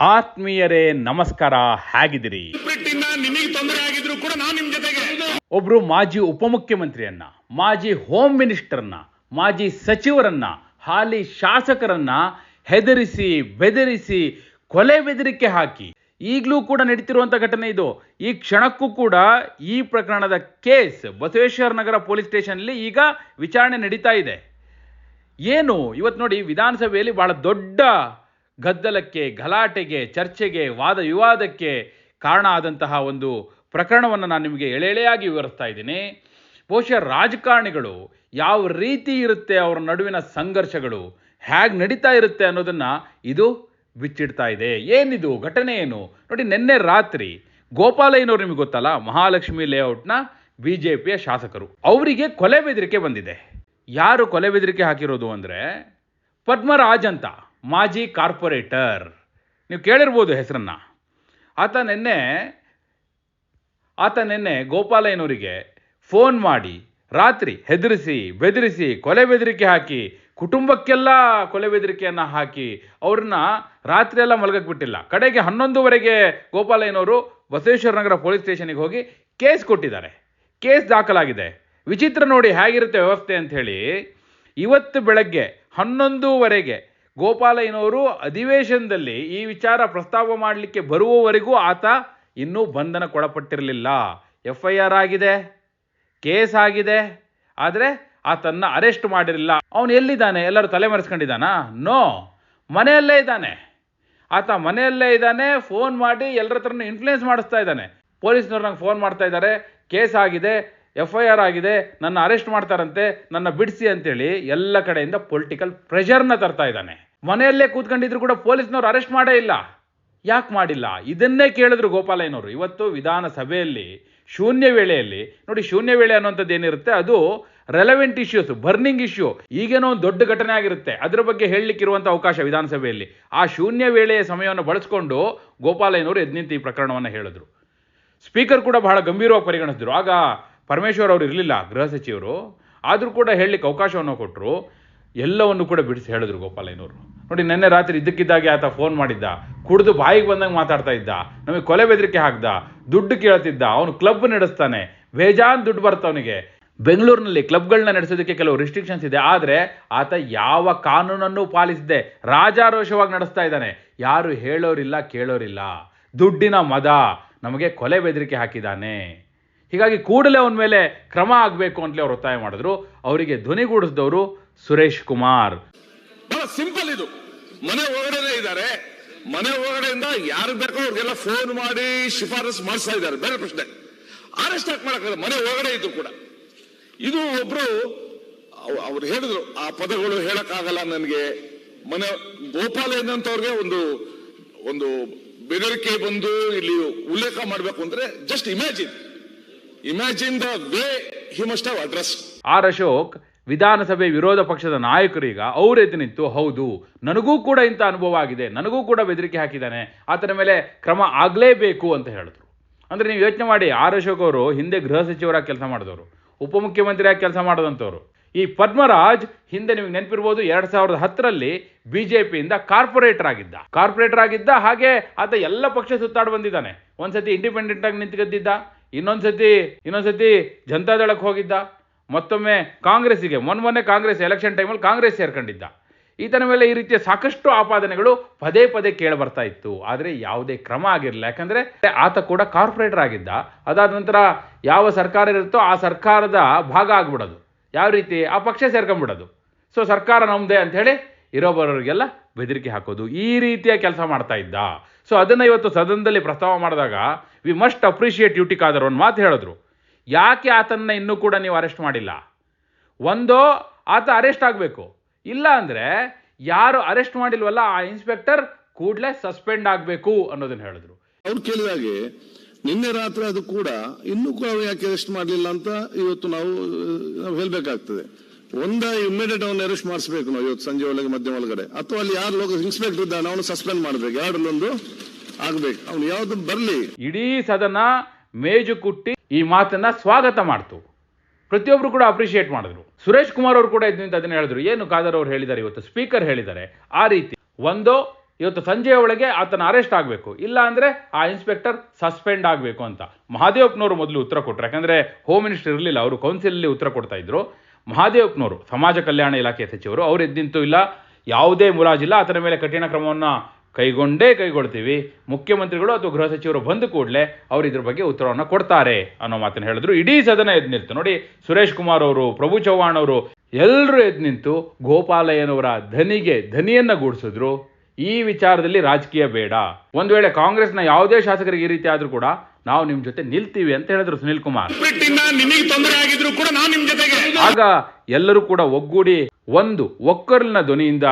ಆತ್ಮೀಯರೇ ನಮಸ್ಕಾರ ಹೇಗಿದ್ದೀರಿ? ಒಬ್ರು ಮಾಜಿ ಉಪಮುಖ್ಯಮಂತ್ರಿಯನ್ನ ಮಾಜಿ ಹೋಮ್ ಮಿನಿಸ್ಟರ್ನ ಮಾಜಿ ಸಚಿವರನ್ನ ಹಾಲಿ ಶಾಸಕರನ್ನ ಹೆದರಿಸಿ ಬೆದರಿಸಿ ಕೊಲೆ ಬೆದರಿಕೆ ಹಾಕಿ ಈಗಲೂ ಕೂಡ ನಡೀತಿರುವಂಥ ಘಟನೆ ಇದು. ಈ ಕ್ಷಣಕ್ಕೂ ಕೂಡ ಈ ಪ್ರಕರಣದ ಕೇಸ್ ಬಸವೇಶ್ವರ ನಗರ ಪೊಲೀಸ್ ಸ್ಟೇಷನ್ಲಿ ಈಗ ವಿಚಾರಣೆ ನಡೀತಾ ಇದೆ. ಏನು? ಇವತ್ತು ನೋಡಿ ವಿಧಾನಸಭೆಯಲ್ಲಿ ಬಹಳ ದೊಡ್ಡ ಗದ್ದಲಕ್ಕೆ, ಗಲಾಟೆಗೆ, ಚರ್ಚೆಗೆ, ವಾದ ವಿವಾದಕ್ಕೆ ಕಾರಣ ಆದಂತಹ ಒಂದು ಪ್ರಕರಣವನ್ನು ನಾನು ನಿಮಗೆ ಎಳೆಳೆಯಾಗಿ ವಿವರಿಸ್ತಾ ಇದ್ದೀನಿ. ಬಹುಶಃ ರಾಜಕಾರಣಿಗಳು ಯಾವ ರೀತಿ ಇರುತ್ತೆ ಅವರ ನಡುವಿನ ಸಂಘರ್ಷಗಳು, ಹೇಗೆ ನಡೀತಾ ಇರುತ್ತೆ ಅನ್ನೋದನ್ನು ಇದು ಬಿಚ್ಚಿಡ್ತಾ ಇದೆ. ಏನಿದು, ಘಟನೆ ಏನು? ನೋಡಿ, ನಿನ್ನೆ ರಾತ್ರಿ ಗೋಪಾಲಯ್ಯನವ್ರು ನಿಮಗೆ ಗೊತ್ತಲ್ಲ, ಮಹಾಲಕ್ಷ್ಮಿ ಲೇಔಟ್ನ ಬಿ ಜೆ ಪಿಯ ಶಾಸಕರು. ಅವರಿಗೆ ಕೊಲೆ ಬೆದರಿಕೆ ಬಂದಿದೆ. ಯಾರು ಕೊಲೆ ಬೆದರಿಕೆ ಹಾಕಿರೋದು ಅಂದರೆ ಪದ್ಮರಾಜ್ ಅಂತ. ಮಾಜಿ ಕಾರ್ಪೊರೇಟರ್. ನೀವು ಕೇಳಿರ್ಬೋದು ಹೆಸರನ್ನು. ಆತ ನಿನ್ನೆ ಆತ ನಿನ್ನೆ ಗೋಪಾಲಯ್ಯನವರಿಗೆ ಫೋನ್ ಮಾಡಿ, ರಾತ್ರಿ ಹೆದರಿಸಿ, ಬೆದರಿಸಿ, ಕೊಲೆ ಬೆದರಿಕೆ ಹಾಕಿ, ಕುಟುಂಬಕ್ಕೆಲ್ಲ ಕೊಲೆ ಬೆದರಿಕೆಯನ್ನು ಹಾಕಿ, ಅವ್ರನ್ನ ರಾತ್ರಿ ಎಲ್ಲ ಮಲಗಕ್ಕೆ ಬಿಟ್ಟಿಲ್ಲ ಕಡೆಗೆ ಹನ್ನೊಂದುವರೆಗೆ ಗೋಪಾಲಯ್ಯನವರು ಬಸವೇಶ್ವರ ನಗರ ಪೊಲೀಸ್ ಸ್ಟೇಷನಿಗೆ ಹೋಗಿ ಕೇಸ್ ಕೊಟ್ಟಿದ್ದಾರೆ. ಕೇಸ್ ದಾಖಲಾಗಿದೆ. ವಿಚಿತ್ರ ನೋಡಿ ಹೇಗಿರುತ್ತೆ ವ್ಯವಸ್ಥೆ ಅಂತ ಹೇಳಿ ಇವತ್ತು ಬೆಳಗ್ಗೆ ಹನ್ನೊಂದುವರೆಗೆ ಗೋಪಾಲಯ್ಯನವರು ಅಧಿವೇಶನದಲ್ಲಿ ಈ ವಿಚಾರ ಪ್ರಸ್ತಾವ ಮಾಡಲಿಕ್ಕೆ ಬರುವವರೆಗೂ ಆತ ಇನ್ನೂ ಬಂಧನಕ್ಕೊಳಪಟ್ಟಿರಲಿಲ್ಲ ಎಫ್ ಐ ಆರ್ ಆಗಿದೆ, ಕೇಸ್ ಆಗಿದೆ, ಆದರೆ ಆತನ್ನ ಅರೆಸ್ಟ್ ಮಾಡಿರಲಿಲ್ಲ. ಅವನು ಎಲ್ಲಿದ್ದಾನೆ? ಎಲ್ಲರೂ ತಲೆಮರೆಸ್ಕೊಂಡಿದ್ದಾನಾ? ನೋ, ಮನೆಯಲ್ಲೇ ಇದ್ದಾನೆ. ಆತ ಮನೆಯಲ್ಲೇ ಇದ್ದಾನೆ, ಫೋನ್ ಮಾಡಿ ಎಲ್ಲರ ಹತ್ರನೂ ಇನ್ಫ್ಲೂಯೆನ್ಸ್ ಮಾಡಿಸ್ತಾ ಇದ್ದಾನೆ. ಪೊಲೀಸ್ನವ್ರು ನಂಗೆ ಫೋನ್ ಮಾಡ್ತಾ ಇದ್ದಾರೆ, ಕೇಸ್ ಆಗಿದೆ ಎಫ್ ಐ ಆರ್ ಆಗಿದೆ, ನನ್ನ ಅರೆಸ್ಟ್ ಮಾಡ್ತಾರಂತೆ, ನನ್ನ ಬಿಡಿಸಿ ಅಂತೇಳಿ ಎಲ್ಲ ಕಡೆಯಿಂದ ಪೊಲಿಟಿಕಲ್ ಪ್ರೆಷರ್ನ ತರ್ತಾ ಇದ್ದಾನೆ. ಮನೆಯಲ್ಲೇ ಕೂತ್ಕೊಂಡಿದ್ರು ಕೂಡ ಪೊಲೀಸ್ನವ್ರು ಅರೆಸ್ಟ್ ಮಾಡೇ ಇಲ್ಲ. ಯಾಕೆ ಮಾಡಿಲ್ಲ? ಇದನ್ನೇ ಕೇಳಿದ್ರು ಗೋಪಾಲಯ್ಯನವರು. ಇವತ್ತು ವಿಧಾನಸಭೆಯಲ್ಲಿ, ಶೂನ್ಯ ವೇಳೆಯಲ್ಲಿ, ನೋಡಿ ಶೂನ್ಯ ವೇಳೆ ಅನ್ನುವಂಥದ್ದು ಏನಿರುತ್ತೆ, ಅದು ರೆಲೆವೆಂಟ್ ಇಶ್ಯೂಸ್ ಬರ್ನಿಂಗ್ ಇಶ್ಯೂ ಈಗೇನೋ ಒಂದು ದೊಡ್ಡ ಘಟನೆ ಆಗಿರುತ್ತೆ. ಅದರ ಬಗ್ಗೆ ಹೇಳಲಿಕ್ಕಿರುವಂಥ ಅವಕಾಶ ವಿಧಾನಸಭೆಯಲ್ಲಿ. ಆ ಶೂನ್ಯ ವೇಳೆಯ ಸಮಯವನ್ನು ಬಳಸ್ಕೊಂಡು ಗೋಪಾಲಯ್ಯನವರು ಎದ್ದು ನಿಂತು ಈ ಪ್ರಕರಣವನ್ನು ಹೇಳಿದ್ರು. ಸ್ಪೀಕರ್ ಕೂಡ ಬಹಳ ಗಂಭೀರವಾಗಿ ಪರಿಗಣಿಸಿದ್ರು. ಆಗ ಪರಮೇಶ್ವರ್ ಅವರು ಇರಲಿಲ್ಲ, ಗೃಹ ಸಚಿವರು. ಆದರೂ ಕೂಡ ಹೇಳಲಿಕ್ಕೆ ಅವಕಾಶವನ್ನು ಕೊಟ್ಟರು ಎಲ್ಲವನ್ನು ಕೂಡ ಬಿಡಿಸಿ ಹೇಳಿದ್ರು ಗೋಪಾಲಯ್ಯನವರು. ನೋಡಿ, ನಿನ್ನೆ ರಾತ್ರಿ ಇದ್ದಕ್ಕಿದ್ದಾಗೆ ಆತ ಫೋನ್ ಮಾಡಿದ್ದ, ಕುಡಿದು ಬಾಯಿಗೆ ಬಂದಂಗೆ ಮಾತಾಡ್ತಾ ಇದ್ದ, ನಮಗೆ ಕೊಲೆ ಬೆದರಿಕೆ ಹಾಕ್ದ, ದುಡ್ಡು ಕೇಳ್ತಿದ್ದ, ಅವನು ಕ್ಲಬ್ ನಡೆಸ್ತಾನೆ, ಬೇಜಾನ್ ದುಡ್ಡು ಬರ್ತವನಿಗೆ ಬೆಂಗಳೂರಿನಲ್ಲಿ ಕ್ಲಬ್ಗಳನ್ನ ನಡೆಸೋದಕ್ಕೆ ಕೆಲವು ರಿಸ್ಟ್ರಿಕ್ಷನ್ಸ್ ಇದೆ, ಆದರೆ ಆತ ಯಾವ ಕಾನೂನನ್ನು ಪಾಲಿಸಿದೆ ರಾಜಾರೋಷವಾಗಿ ನಡೆಸ್ತಾ ಇದ್ದಾನೆ. ಯಾರು ಹೇಳೋರಿಲ್ಲ, ಕೇಳೋರಿಲ್ಲ. ದುಡ್ಡಿನ ಮದ ನಮಗೆ ಕೊಲೆ ಬೆದರಿಕೆ ಹಾಕಿದ್ದಾನೆ. ಹೀಗಾಗಿ ಕೂಡಲೇ ಅವನ ಮೇಲೆ ಕ್ರಮ ಆಗಬೇಕು ಅಂತಲೇ ಅವ್ರು ಒತ್ತಾಯ ಮಾಡಿದ್ರು. ಅವರಿಗೆ ಧ್ವನಿಗೂಡಿಸಿದವರು ಸುರೇಶ್ ಕುಮಾರ್. ಬಹಳ ಸಿಂಪಲ್ ಇದು. ಮನೆ ಒಳಗಡೆ ಇದ್ದಾರೆ. ಮನೆ ಒಳಗಡೆಯಿಂದ ಯಾರು ಬೇಕೋ ಅವ್ರಿಗೆಲ್ಲ ಫೋನ್ ಮಾಡಿ ಶಿಫಾರಸು ಮಾಡಿಸ್ತಾ ಇದ್ದಾರೆ. ಬೇರೆ ಪ್ರಶ್ನೆ. ಅರೆಸ್ಟ್ ಯಾಕೆ ಮನೆ ಒಳಗಡೆ ಇದ್ದು ಕೂಡ. ಇದು ಒಬ್ರು, ಅವ್- ಅವ್ರು ಹೇಳಿದ್ರು, ಆ ಪದಗಳು ಹೇಳಕ್ಕಾಗಲ್ಲ ನನಗೆ. ಮನೆ ಗೋಪಾಲಯ್ಯನಂತವ್ರಿಗೆ ಒಂದು ಒಂದು ಬೆದರಿಕೆ ಬಂದು ಇಲ್ಲಿ ಉಲ್ಲೇಖ ಮಾಡಬೇಕು ಅಂದ್ರೆ just imagine imagine the way he must have address R Ashok, ವಿಧಾನಸಭೆ ವಿರೋಧ ಪಕ್ಷದ ನಾಯಕರೀಗ ಅವರೆದ್ದು ನಿಂತು, ಹೌದು, ನನಗೂ ಕೂಡ ಇಂಥ ಅನುಭವ ಆಗಿದೆ, ನನಗೂ ಕೂಡ ಬೆದರಿಕೆ ಹಾಕಿದ್ದಾನೆ, ಆತನ ಮೇಲೆ ಕ್ರಮ ಆಗಲೇಬೇಕು ಅಂತ ಹೇಳಿದ್ರು. ಅಂದರೆ ನೀವು ಯೋಚನೆ ಮಾಡಿ, ಆರ್ ಅಶೋಕ್ ಅವರು ಹಿಂದೆ ಗೃಹ ಸಚಿವರಾಗಿ ಕೆಲಸ ಮಾಡಿದವರು, ಉಪಮುಖ್ಯಮಂತ್ರಿಯಾಗಿ ಕೆಲಸ ಮಾಡಿದಂಥವ್ರು. ಈ ಪದ್ಮರಾಜ್ ಹಿಂದೆ ನಿಮಗೆ ನೆನಪಿರ್ಬೋದು, ಎರಡ್ ಸಾವಿರದ ಹತ್ತರಲ್ಲಿ ಬಿಜೆಪಿಯಿಂದ ಕಾರ್ಪೊರೇಟರ್ ಆಗಿದ್ದ. ಕಾರ್ಪೊರೇಟರ್ ಆಗಿದ್ದ ಹಾಗೆ ಆತ ಎಲ್ಲ ಪಕ್ಷ ಸುತ್ತಾಡಿ ಬಂದಿದ್ದಾನೆ. ಒಂದ್ಸತಿ ಇಂಡಿಪೆಂಡೆಂಟ್ ಆಗಿ ನಿಂತು ಗೆದ್ದಿದ್ದ ಇನ್ನೊಂದ್ಸತಿ ಇನ್ನೊಂದ್ಸತಿ ಜನತಾದಳಕ್ಕೆ ಹೋಗಿದ್ದ. ಮತ್ತೊಮ್ಮೆ ಕಾಂಗ್ರೆಸ್ಸಿಗೆ, ಮೊನ್ನೆ ಮೊನ್ನೆ ಕಾಂಗ್ರೆಸ್ ಎಲೆಕ್ಷನ್ ಟೈಮಲ್ಲಿ ಕಾಂಗ್ರೆಸ್ ಸೇರ್ಕೊಂಡಿದ್ದ. ಈತನ ಮೇಲೆ ಈ ರೀತಿಯ ಸಾಕಷ್ಟು ಆಪಾದನೆಗಳು ಪದೇ ಪದೇ ಕೇಳಿ ಬರ್ತಾ ಇತ್ತು. ಆದರೆ ಯಾವುದೇ ಕ್ರಮ ಆಗಿರಲಿಲ್ಲ. ಯಾಕಂದರೆ ಆತ ಕೂಡ ಕಾರ್ಪೊರೇಟರ್ ಆಗಿದ್ದ. ಅದಾದ ನಂತರ ಯಾವ ಸರ್ಕಾರ ಇರುತ್ತೋ ಆ ಸರ್ಕಾರದ ಭಾಗ ಆಗ್ಬಿಡೋದು. ಯಾವ ರೀತಿ? ಆ ಪಕ್ಷ ಸೇರ್ಕೊಂಡ್ಬಿಡೋದು. ಸೊ ಸರ್ಕಾರ ನಮ್ಮದೇ ಅಂತ ಹೇಳಿ ಇರೋ ಬರೋರಿಗೆಲ್ಲ ಬೆದರಿಕೆ ಹಾಕೋದು. ಈ ರೀತಿಯ ಕೆಲಸ ಮಾಡ್ತಾ ಇದ್ದ. ಸೊ ಅದನ್ನು ಇವತ್ತು ಸದನದಲ್ಲಿ ಪ್ರಸ್ತಾವ ಮಾಡಿದಾಗ we must appreciate U T Khader ಒಂದು ಮಾತು ಹೇಳಿದ್ರು. ಯಾಕೆ ಆತನ್ನ ಇನ್ನೂ ಕೂಡ ನೀವು ಅರೆಸ್ಟ್ ಮಾಡಿಲ್ಲ? ಒಂದೋ ಆತ ಅರೆಸ್ಟ್ ಆಗಬೇಕು. ಇಲ್ಲ ಅಂದರೆ ಯಾರು ಅರೆಸ್ಟ್ ಮಾಡಿಲ್ವಲ್ಲ ಆ ಇನ್ಸ್ಪೆಕ್ಟರ್ ಕೂಡಲೇ ಸಸ್ಪೆಂಡ್ ಆಗಬೇಕು ಅನ್ನೋದನ್ನು ಹೇಳಿದ್ರು. ಅವ್ರು ಕೇಳಿದಾಗೆ ನಿನ್ನೆ ರಾತ್ರಿ ಅದು ಕೂಡ ಇನ್ನೂ ಕೂಡ ಯಾಕೆ ಅರೆಸ್ಟ್ ಮಾಡಲಿಲ್ಲ ಅಂತ ಇವತ್ತು ನಾವು ನಾವು ಹೇಳಬೇಕಾಗ್ತದೆ. ಒಂದ ಇಮಿಡಿಯೇಟ್ ಅವನ್ನ ಅರೆಸ್ಟ್ ಮಾಡಿಸ್ಬೇಕು ನಾವು ಇವತ್ತು ಸಂಜೆ ಒಳಗೆ ಮಧ್ಯ ಒಳಗಡೆ. ಅಥವಾ ಅಲ್ಲಿ ಯಾರು ಲೋಕ ಇನ್ಸ್ಪೆಕ್ಟರ್ ಇದ್ದಾನೆ, ಅವನು ಸಸ್ಪೆಂಡ್ ಮಾಡಬೇಕು. ಎರಡರಲ್ಲೊಂದು ಆಗ್ಬೇಕು. ಅವನು ಯಾವ್ದು ಬರಲಿ. ಇಡೀ ಸದನ ಮೇಜು ಕುಟ್ಟಿ ಈ ಮಾತನ್ನ ಸ್ವಾಗತ ಮಾಡ್ತು. ಪ್ರತಿಯೊಬ್ಬರು ಕೂಡ ಅಪ್ರಿಷಿಯೇಟ್ ಮಾಡಿದ್ರು. ಸುರೇಶ್ ಕುಮಾರ್ ಅವರು ಕೂಡ ಇದ್ದು ಅದನ್ನ ಹೇಳಿದ್ರು. ಏನು ಖಾದರ್ ಅವರು ಹೇಳಿದ್ದಾರೆ ಇವತ್ತು? ಸ್ಪೀಕರ್ ಹೇಳಿದ್ದಾರೆ ಆ ರೀತಿ. ಒಂದು, ಇವತ್ತು ಸಂಜೆಯ ಒಳಗೆ ಆತನ ಅರೆಸ್ಟ್ ಆಗಬೇಕು. ಇಲ್ಲ ಅಂದರೆ ಆ ಇನ್ಸ್ಪೆಕ್ಟರ್ ಸಸ್ಪೆಂಡ್ ಆಗಬೇಕು ಅಂತ. ಮಹಾದೇವಪ್ಪನವರು ಮೊದಲು ಉತ್ತರ ಕೊಟ್ಟರು ಯಾಕಂದ್ರೆ ಹೋಮ್ ಮಿನಿಸ್ಟರ್ ಇರಲಿಲ್ಲ. ಅವರು ಕೌನ್ಸಿಲಲ್ಲಿ ಉತ್ತರ ಕೊಡ್ತಾ ಇದ್ರು. ಮಹಾದೇವಪ್ಪನವರು, ಸಮಾಜ ಕಲ್ಯಾಣ ಇಲಾಖೆಯ ಸಚಿವರು, ಅವ್ರು ಎದ್ದಿಂತೂ ಇಲ್ಲ. ಯಾವುದೇ ಮುಲಾಜಿಲ್ಲ. ಆತನ ಮೇಲೆ ಕಠಿಣ ಕ್ರಮವನ್ನು ಕೈಗೊಂಡೇ ಕೈಗೊಳ್ತೀವಿ. ಮುಖ್ಯಮಂತ್ರಿಗಳು ಅಥವಾ ಗೃಹ ಸಚಿವರು ಬಂದ ಕೂಡಲೇ ಅವರು ಇದ್ರ ಬಗ್ಗೆ ಉತ್ತರವನ್ನು ಕೊಡ್ತಾರೆ ಅನ್ನೋ ಮಾತನ್ನು ಹೇಳಿದ್ರು. ಇಡೀ ಸದನ ಎದ್ದು ನಿಲ್ತು. ನೋಡಿ ಸುರೇಶ್ ಕುಮಾರ್ ಅವರು ಪ್ರಭು ಚವ್ಹಾಣ್ ಅವರು ಎಲ್ಲರೂ ಎದ್ದು ನಿಂತು ಗೋಪಾಲಯ್ಯನವರ ಧನಿಗೆ ಧನಿಯನ್ನ ಗೂಡಿಸಿದ್ರು. ಈ ವಿಚಾರದಲ್ಲಿ ರಾಜಕೀಯ ಬೇಡ. ಒಂದು ವೇಳೆ ಕಾಂಗ್ರೆಸ್ನ ಯಾವುದೇ ಶಾಸಕರಿಗೆ ಈ ರೀತಿ ಆದ್ರೂ ಕೂಡ ನಾವು ನಿಮ್ಮ ಜೊತೆ ನಿಲ್ತೀವಿ ಅಂತ ಹೇಳಿದ್ರು ಸುನಿಲ್ ಕುಮಾರ್. ಬಿಟ್ಟಿಂದ ನಿಮಗೆ ತೊಂದರೆ ಆಗಿದ್ರು ಕೂಡ ನಾನು ನಿಮ್ ಜೊತೆಗೆ. ಆಗ ಎಲ್ಲರೂ ಕೂಡ ಒಗ್ಗೂಡಿ ಒಂದು ಒಕ್ಕರ್ಲಿನ ಧ್ವನಿಯಿಂದ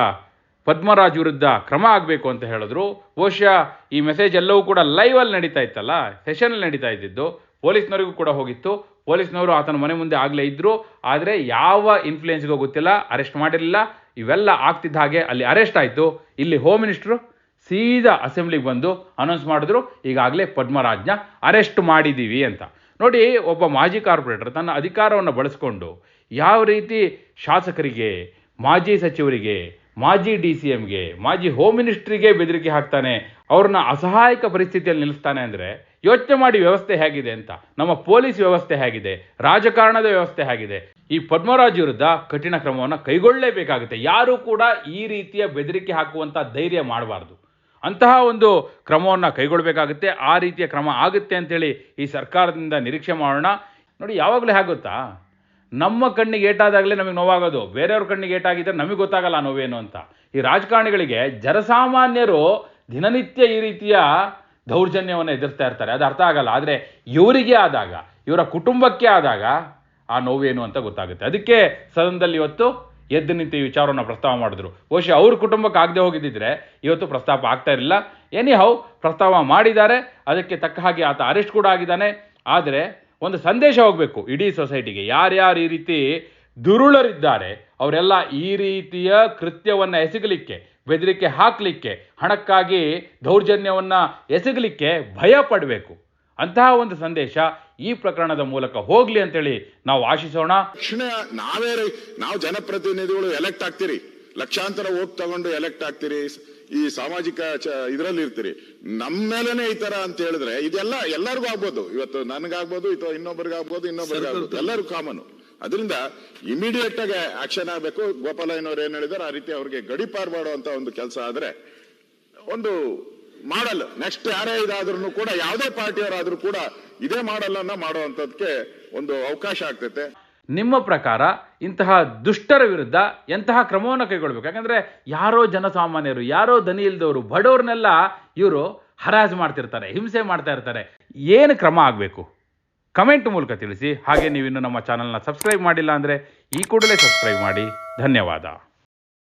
ಪದ್ಮರಾಜ್ ವಿರುದ್ಧ ಕ್ರಮ ಆಗಬೇಕು ಅಂತ ಹೇಳಿದ್ರು. ಬಹುಶಃ ಈ ಮೆಸೇಜ್ ಎಲ್ಲವೂ ಕೂಡ ಲೈವ್ ಅಲ್ಲಿ ನಡೀತಾ ಇತ್ತಲ್ಲ? ಸೆಷನ್ ಅಲ್ಲಿ ನಡೀತಾ ಇದ್ದಿದ್ದು. ಪೊಲೀಸ್ನವರಿಗೂ ಕೂಡ ಹೋಗಿತ್ತು. ಪೊಲೀಸ್ನವರು ಆತನ ಮನೆ ಮುಂದೆ ಆಗಲೇ ಇದ್ದರು ಆದರೆ ಯಾವ ಇನ್ಫ್ಲೂಯೆನ್ಸ್ಗೂ ಗೊತ್ತಿಲ್ಲ ಅರೆಸ್ಟ್ ಮಾಡಿರಲಿಲ್ಲ. ಇವೆಲ್ಲ ಆಗ್ತಿದ್ದ ಹಾಗೆ ಅಲ್ಲಿ ಅರೆಸ್ಟ್ ಆಯಿತು. ಇಲ್ಲಿ ಹೋಮ್ ಮಿನಿಸ್ಟ್ರು ಸೀದಾ ಅಸೆಂಬ್ಲಿಗೆ ಬಂದು ಅನೌನ್ಸ್ ಮಾಡಿದ್ರು, ಈಗಾಗಲೇ ಪದ್ಮರಾಜ್ನ ಅರೆಸ್ಟ್ ಮಾಡಿದ್ದೀವಿ ಅಂತ. ನೋಡಿ, ಒಬ್ಬ ಮಾಜಿ ಕಾರ್ಪೊರೇಟರ್ ತನ್ನ ಅಧಿಕಾರವನ್ನು ಬಳಸ್ಕೊಂಡು ಯಾವ ರೀತಿ ಶಾಸಕರಿಗೆ, ಮಾಜಿ ಸಚಿವರಿಗೆ ಮಾಜಿ ಡಿ ಸಿ ಎಮ್ಗೆ, ಮಾಜಿ ಹೋಮ್ ಮಿನಿಸ್ಟ್ರಿಗೆ ಬೆದರಿಕೆ ಹಾಕ್ತಾನೆ, ಅವ್ರನ್ನ ಅಸಹಾಯಕ ಪರಿಸ್ಥಿತಿಯಲ್ಲಿ ನಿಲ್ಲಿಸ್ತಾನೆ ಅಂದರೆ ಯೋಚನೆ ಮಾಡಿ ವ್ಯವಸ್ಥೆ ಹೇಗಿದೆ ಅಂತ. ನಮ್ಮ ಪೊಲೀಸ್ ವ್ಯವಸ್ಥೆ ಹೇಗಿದೆ, ರಾಜಕಾರಣದ ವ್ಯವಸ್ಥೆ ಹೇಗಿದೆ. ಈ ಪದ್ಮರಾಜ್ ವಿರುದ್ಧ ಕಠಿಣ ಕ್ರಮವನ್ನು ಕೈಗೊಳ್ಳಲೇಬೇಕಾಗುತ್ತೆ. ಯಾರೂ ಕೂಡ ಈ ರೀತಿಯ ಬೆದರಿಕೆ ಹಾಕುವಂಥ ಧೈರ್ಯ ಮಾಡಬಾರ್ದು. ಅಂತಹ ಒಂದು ಕ್ರಮವನ್ನು ಕೈಗೊಳ್ಳಬೇಕಾಗುತ್ತೆ. ಆ ರೀತಿಯ ಕ್ರಮ ಆಗುತ್ತೆ ಅಂತೇಳಿ ಈ ಸರ್ಕಾರದಿಂದ ನಿರೀಕ್ಷೆ ಮಾಡೋಣ. ನೋಡಿ, ಯಾವಾಗಲೂ ಹೇಗುತ್ತಾ ನಮ್ಮ ಕಣ್ಣಿಗೆ ಏಟಾದಾಗಲೇ ನಮಗೆ ನೋವಾಗೋದು. ಬೇರೆಯವ್ರ ಕಣ್ಣಿಗೆ ಏಟಾಗಿದ್ದರೆ ನಮಗೆ ಗೊತ್ತಾಗಲ್ಲ ನೋವೇನು ಅಂತ. ಈ ರಾಜಕಾರಣಿಗಳಿಗೆ ಜನಸಾಮಾನ್ಯರು ದಿನನಿತ್ಯ ಈ ರೀತಿಯ ದೌರ್ಜನ್ಯವನ್ನು ಎದುರ್ತಾ ಇರ್ತಾರೆ. ಅದು ಅರ್ಥ ಆಗಲ್ಲ. ಆದರೆ ಇವರಿಗೆ ಆದಾಗ, ಇವರ ಕುಟುಂಬಕ್ಕೆ ಆದಾಗ ಆ ನೋವೇನು ಅಂತ ಗೊತ್ತಾಗುತ್ತೆ. ಅದಕ್ಕೆ ಸದನದಲ್ಲಿ ಇವತ್ತು ಎದ್ದು ನಿಂತು ಈ ವಿಚಾರವನ್ನು ಪ್ರಸ್ತಾವ ಮಾಡಿದ್ರು. ಬಹುಶಃ ಅವ್ರ ಕುಟುಂಬಕ್ಕೆ ಆಗದೆ ಹೋಗಿದ್ದಿದ್ರೆ ಇವತ್ತು ಪ್ರಸ್ತಾಪ ಆಗ್ತಾ ಇರಲಿಲ್ಲ. ಎನಿ ಹೌ ಪ್ರಸ್ತಾವ ಮಾಡಿದ್ದಾರೆ. ಅದಕ್ಕೆ ತಕ್ಕ ಹಾಗೆ ಆತ ಅರೆಸ್ಟ್ ಕೂಡ ಆಗಿದ್ದಾನೆ. ಆದರೆ ಒಂದು ಸಂದೇಶ ಹೋಗಬೇಕು ಇಡೀ ಸೊಸೈಟಿಗೆ. ಯಾರ್ಯಾರು ಈ ರೀತಿ ದುರುಳರಿದ್ದಾರೆ, ಅವರೆಲ್ಲ ಈ ರೀತಿಯ ಕೃತ್ಯವನ್ನು ಎಸಗಲಿಕ್ಕೆ, ಬೆದರಿಕೆ ಹಾಕಲಿಕ್ಕೆ, ಹಣಕ್ಕಾಗಿ ದೌರ್ಜನ್ಯವನ್ನು ಎಸಗಲಿಕ್ಕೆ ಭಯ ಪಡಬೇಕು. ಅಂತಹ ಒಂದು ಸಂದೇಶ ಈ ಪ್ರಕರಣದ ಮೂಲಕ ಹೋಗಲಿ ಅಂತೇಳಿ ನಾವು ಆಶಿಸೋಣ. ತಕ್ಷಣ ನಾವೇ ನಾವು ಜನಪ್ರತಿನಿಧಿಗಳು ಎಲೆಕ್ಟ್ ಆಗ್ತೀರಿ. ಲಕ್ಷಾಂತರ ಓಟ್ ತಗೊಂಡು ಎಲೆಕ್ಟ್ ಆಗ್ತೀರಿ. ಈ ಸಾಮಾಜಿಕ ಇದರಲ್ಲಿ ಇರ್ತೀರಿ. ನಮ್ಮ ಮೇಲೆನೆ ಈ ತರ ಅಂತ ಹೇಳಿದ್ರೆ ಇದೆಲ್ಲ ಎಲ್ಲರಿಗೂ ಆಗ್ಬೋದು. ಇವತ್ತು ನನಗಾಗ್ಬೋದು ಅಥವಾ ಇನ್ನೊಬ್ಬರಿಗೆ ಆಗ್ಬೋದು ಎಲ್ಲರೂ ಕಾಮನ್ ಅದರಿಂದ ಇಮಿಡಿಯೇಟ್ ಆಗಿ ಆಕ್ಷನ್ ಆಗಬೇಕು. ಗೋಪಾಲಯ್ಯನವ್ರು ಏನ್ ಹೇಳಿದಾರೆ ಆ ರೀತಿ ಅವ್ರಿಗೆ ಗಡಿಪಾರ್ ಮಾಡುವಂತ ಒಂದು ಕೆಲಸ ಆದ್ರೆ ಒಂದು ಮಾಡಲ್ ನೆಕ್ಸ್ಟ್ ಯಾರೇ ಇದಾದ್ರೂ ಕೂಡ ಯಾವುದೇ ಪಾರ್ಟಿಯವರಾದ್ರೂ ಕೂಡ ಇದೇ ಮಾಡಲ್ಲ ಅನ್ನ ಮಾಡುವಂತದಕ್ಕೆ ಒಂದು ಅವಕಾಶ ಆಗ್ತೈತೆ. ನಿಮ್ಮ ಪ್ರಕಾರ ಇಂತಹ ದುಷ್ಟರ ವಿರುದ್ಧ ಎಂತಹ ಕ್ರಮವನ್ನು ಕೈಗೊಳ್ಬೇಕು? ಯಾಕಂದರೆ ಯಾರೋ ಜನಸಾಮಾನ್ಯರು, ಯಾರೋ ದನಿ ಇಲ್ದವರು, ಬಡವ್ರನ್ನೆಲ್ಲ ಇವರು ಹರಾಜು ಮಾಡ್ತಿರ್ತಾರೆ, ಹಿಂಸೆ ಮಾಡ್ತಾ ಇರ್ತಾರೆ. ಏನು ಕ್ರಮ ಆಗಬೇಕು? ಕಮೆಂಟ್ ಮೂಲಕ ತಿಳಿಸಿ. ಹಾಗೆ ನೀವಿನ್ನು ನಮ್ಮ ಚಾನಲ್ನ ಸಬ್ಸ್ಕ್ರೈಬ್ ಮಾಡಿಲ್ಲ ಅಂದರೆ ಈ ಕೂಡಲೇ ಸಬ್ಸ್ಕ್ರೈಬ್ ಮಾಡಿ. ಧನ್ಯವಾದ.